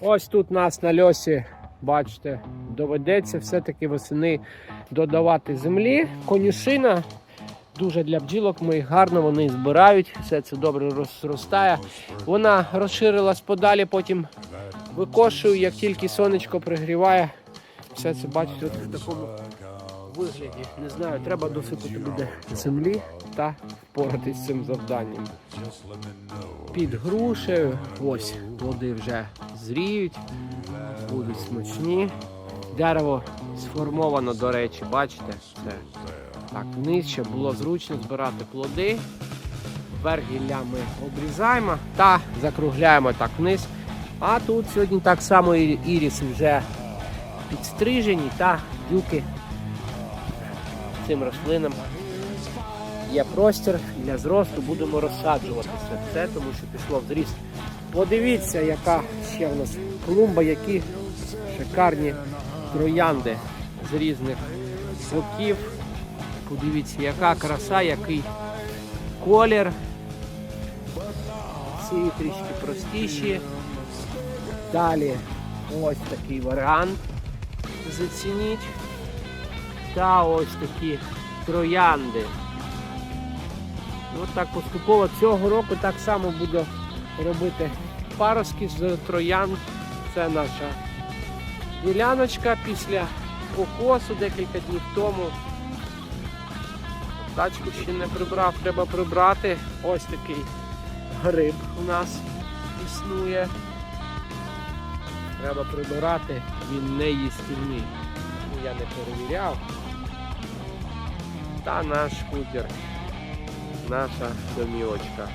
Ось тут нас на льосі, бачите, доведеться все-таки восени додавати землі. Конюшина дуже для бджілок ми гарно вони збирають, все це добре розростає. Вона розширилась подалі, потім викошую, як тільки сонечко пригріває. Все це бачите в такому вигляді. Не знаю, треба досипати буде землі та впоратись з цим завданням. Під грушею, ось плоди вже зріють, будуть смачні. Дерево сформовано, до речі, бачите? Це так, нижче було зручно збирати плоди. Верх гілля ми обрізаємо та закругляємо так вниз. А тут сьогодні так само і- іріси вже підстрижені та дюки цим рослинам є простір для зросту, будемо розсаджувати все це, тому що пішло в зріст. Подивіться, яка ще в нас клумба, які шикарні троянди з різних боків. Подивіться, яка краса, який колір. Ці трішки простіші. Далі ось такий варіант. Зацініть. Та ось такі троянди. От так поступово цього року так само буду робити паростки з троян. Це наша діляночка після покосу декілька днів тому. Тачку ще не прибрав, треба прибрати. Ось такий гриб у нас існує. Треба прибирати, він не їстівний. Ну, Я не перевіряв. Та наш хутір, наша домівочка.